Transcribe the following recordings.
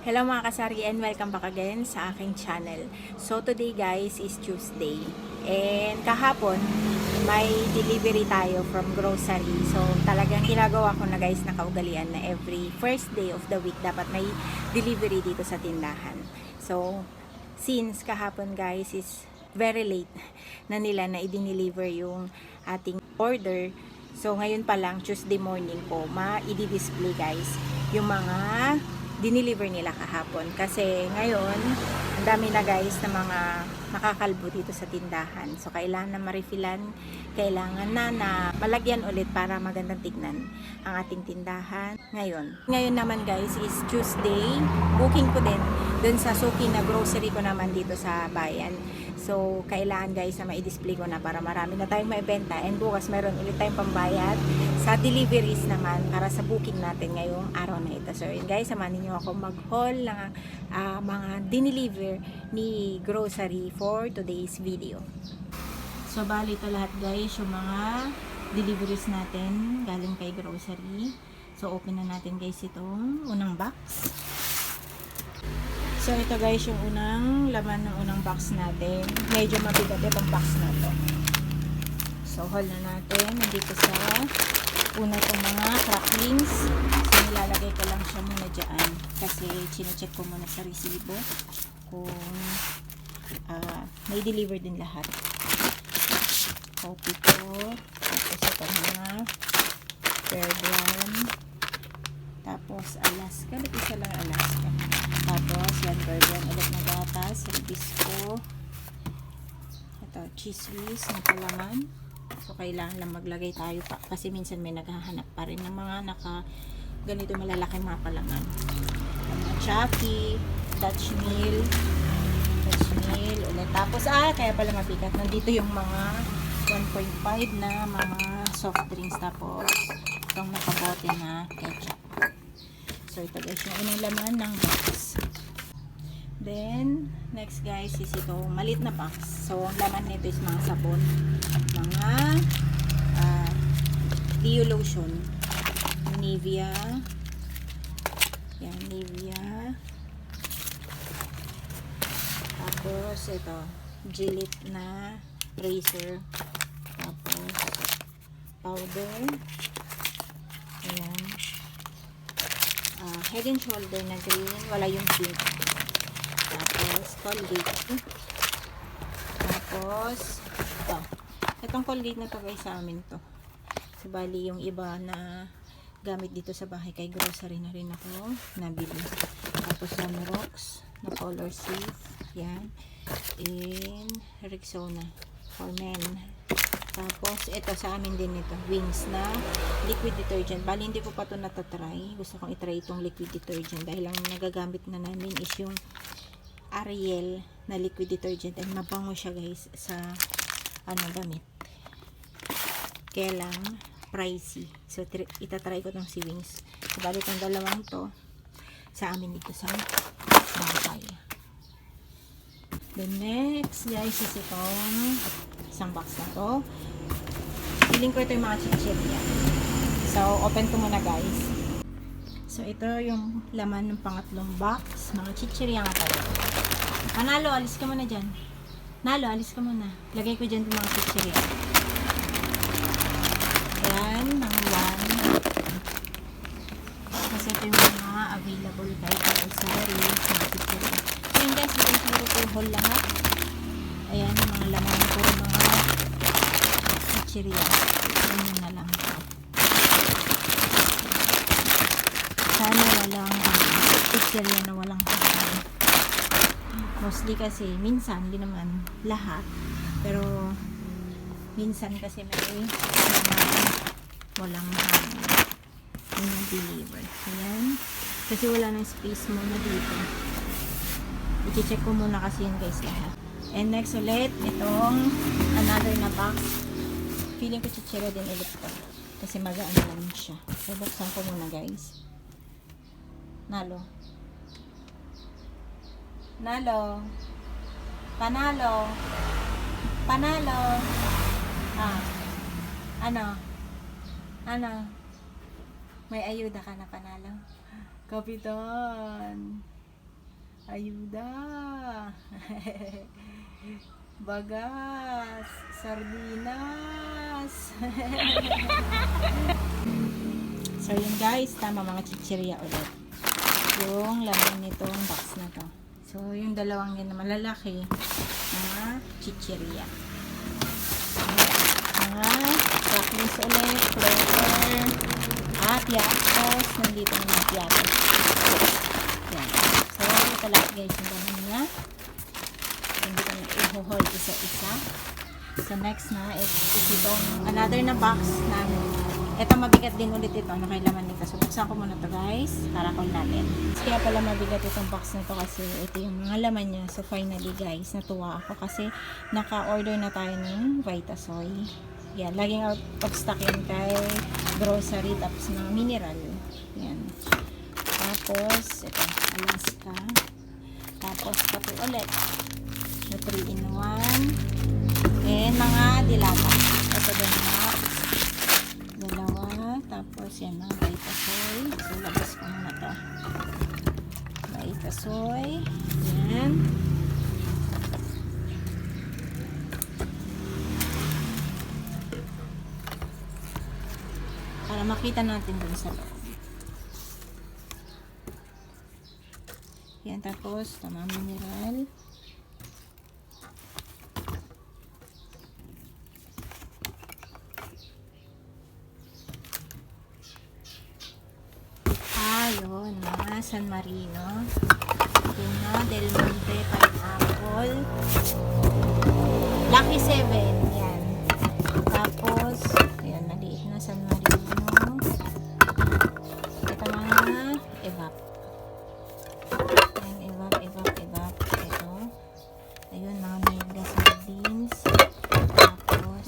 Hello mga kasari and welcome back again sa aking channel. So today guys is Tuesday and kahapon may delivery tayo from grocery. So talagang ginagawa ko na guys na kaugalian na every first day of the week dapat may delivery dito sa tindahan. So since kahapon guys is very late na nila na i-deliver yung ating order. So ngayon pa lang Tuesday morning ko ma-i-display guys yung mga dineliver nila kahapon. Kasi ngayon, ang dami na guys na mga nakakalbo dito sa tindahan. So, kailangan na marefillan, kailangan na na malagyan ulit para magandang tignan ang ating tindahan ngayon. Ngayon naman guys is Tuesday. Booking ko din dun sa suki na grocery ko naman dito sa bayan. So, kailangan guys na ma-display ko na para marami na tayong maibenta. And bukas meron ulit tayong pambayad sa deliveries naman para sa booking natin ngayong araw na ito. So, yun guys, samahan ninyo ako mag-haul ng ah, mga dineliver ni grocery for today's video. So, bali ito lahat guys, yung mga deliveries natin galing kay grocery. So, open na natin guys itong unang box. So, ito guys yung unang laman ng unang box natin. Medyo mabigat itong box na to. So, haul na natin. Nandito sa una itong mga cracklings. So, nilalagay ko lang siya muna dyan. Kasi, chinecheck ko muna sa resibo kung ah, may deliver din lahat. Copy ko. Tapos ito mga third one. Tapos Alaska. Ba't isa lang Alaska? Tapos yan burger ulit na gatas. Ribisco. Ito cheese whiz na palaman. So kailangan lang maglagay tayo pa. Kasi minsan may naghahanap pa rin ng mga naka ganito malalaki mga palaman. Mga Chucky, Dutch meal, Dutch meal ulit. Tapos ah, kaya pala mabigat. Nandito yung mga 1.5 na mga soft drinks tapos itong nakabote na ketchup. So, ito guys yung unang laman ng box. Then, next guys is ito, malit na box. So, ang laman nito is mga sabon, mga uh, Dio lotion, Nivea, yan, Nivea, tapos ito, Gillette na razor, tapos powder, ayan, ah, head and shoulder na green, wala yung pink. Tapos, Colgate. Tapos, ito. Itong Colgate na to guys sa amin to. So, bali yung iba na gamit dito sa bahay kay grocery na rin ako nabili. Tapos, Sunrox na color safe. Yan. In Rexona for men. Tapos, ito sa amin din ito. Wings na liquid detergent. Bali, hindi ko pa ito natatry. Gusto kong itry itong liquid detergent. Dahil ang nagagamit na namin is yung Ariel na liquid detergent. And mabango siya guys sa ano damit. Kaya lang, pricey. So, itatry ko itong si Wings. So, bali itong dalawang to sa amin dito sa bahay. The next, guys, is itong isang box na to. Feeling ko ito yung mga chichirya. So, open ko muna, guys. So, ito yung laman ng pangatlong box. Mga chichirya nga tayo. Panalo, alis ka muna dyan. Nalo, alis ka muna. Lagay ko dyan yung mga chichirya. Ayan, mga one. Kasi ito yung mga available kay grocery. Mga chichirya. Ayan guys, ito yung haul lahat. Ayan, mga laman puro mga chichirya. Ayan na lang. Sana walang uh, chichirya na walang hanggang. Mostly kasi, minsan, hindi naman lahat. Pero, minsan kasi may walang hanggang. Yung na-deliver. Ayan. Kasi wala nang space muna dito. I-check ko muna kasi yun guys lahat. And next ulit, itong another na box. Feeling ko chichira din ulit to. Kasi magaan lang siya. So, buksan ko muna guys. Nalo. Nalo. Panalo. Panalo. Ah. Ano? Ano? May ayuda ka na panalo? Kapitan. Ayuda. Bagas. Sardinas. so yun guys, tama mga chichirya ulit. Yung laman nitong box na to. So yung dalawang yan na malalaki, mga chichirya. Mga cracklings ulit, flavor, at yatos. Nandito na mga yatos. Yan. So, ito lahat guys yung laman niya. Hindi ko na i-hold isa-isa. So, next na is, is another na box na ito mabigat din ulit ito. Ano kay laman nito. So, buksan ko muna to guys. Para kung natin. Kaya pala mabigat itong box na to kasi ito yung mga laman niya. So, finally guys, natuwa ako kasi naka-order na tayo ng Vitasoy. Yan, laging out of stock yan kay grocery tapos mga mineral. Yan. Tapos, ito, Alaska. Tapos, kape ulit. Na 3 in 1. And mga dilata. Ito din mga dalawa. Tapos, yan, mga Vitasoy. So, labas ko muna to. Vitasoy. Yan. Para makita natin dun sa loob. Yan, tapos, tama mineral. Ah, yun, mga San Marino. Tuna, Del Monte, Pineapple. Lucky 7, yan. Tapos, ayan, maliit na San Marino. Ito mga evap. Ayan, evap, evap, evap. Ito. Ayun, mga mega sardines. Tapos,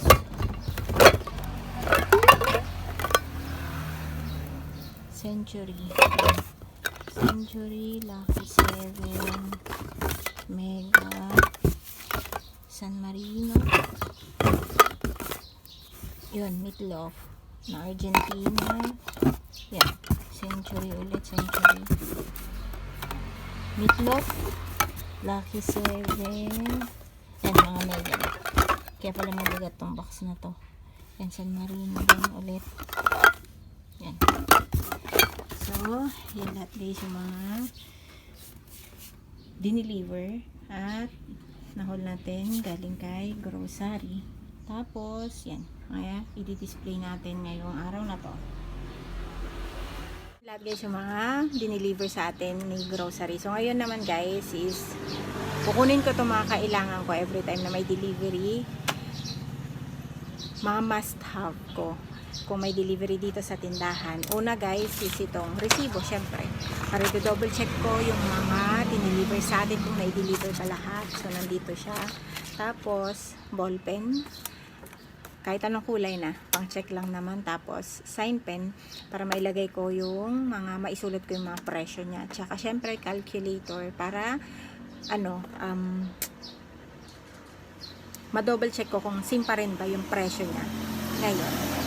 Century. Century, Lucky 7, Mega, San Marino. Yun, meatloaf na Argentina. Yan, Century ulit, Century. Meatloaf, Lucky 7, yan mga mega. Kaya pala mabigat tong box na to. Yan, San Marino din ulit. Yan. Yan lahat guys yung mga dineliver at nahol natin galing kay grocery. Tapos, yan. Kaya, i-display natin ngayong araw na to. Lahat guys yung mga dineliver sa atin ni grocery. So, ngayon naman guys is kukunin ko itong mga kailangan ko every time na may delivery. Mga must have ko kung may delivery dito sa tindahan. Una guys is itong resibo syempre. Para double check ko yung mga dineliver sa atin kung na-deliver ba lahat. So nandito siya. Tapos ball pen. Kahit anong kulay na. Pang check lang naman. Tapos sign pen para mailagay ko yung mga maisulat ko yung mga presyo niya. Tsaka syempre calculator para ano um, ma-double check ko kung same pa rin ba yung presyo niya ngayon.